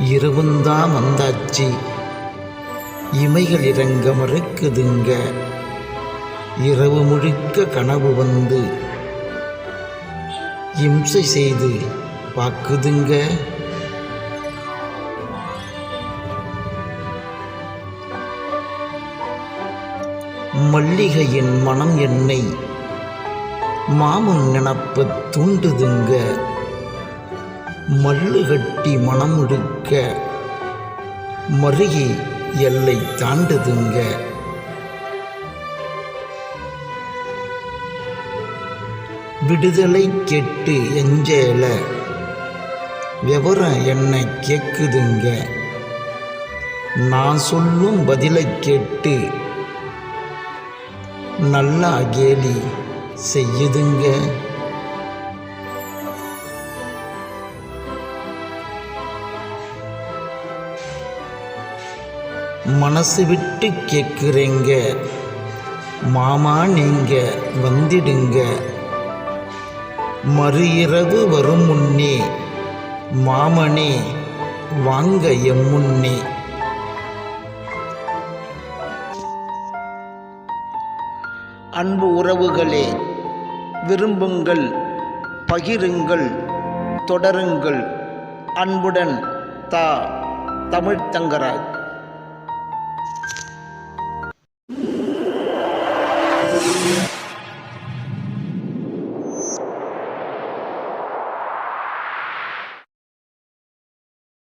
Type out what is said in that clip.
இரவுந்தான் வந்தாச்சு. இமைகள் இறங்க மறுக்குதுங்க இரவு முழுக்க கனவு வந்து இம்சை செய்து பார்க்குதுங்க. மல்லிகையின் மனம் என்னை மாமன் நினப்பு தூண்டுதுங்க. மல்லு கட்டி மனம் எடுக்க மருகி எல்லை தாண்டுதுங்க. விடுதலை கெட்டு எஞ்சேல விவரம் என்னை கேக்குதுங்க. நான் சொல்லும் பதிலை கேட்டு நல்லா கேலி செய்யுதுங்க. மனசு விட்டு கேட்குறேங்க. மாமா நீங்க வந்திடுங்க. மறு இரவு வரும் முன்னே மாமனே வாங்க எம்முன்னே அன்பு உறவுகளே விரும்புங்கள் பகிருங்கள் தொடருங்கள். அன்புடன் தா தமிழ்த்தங்கராஜ்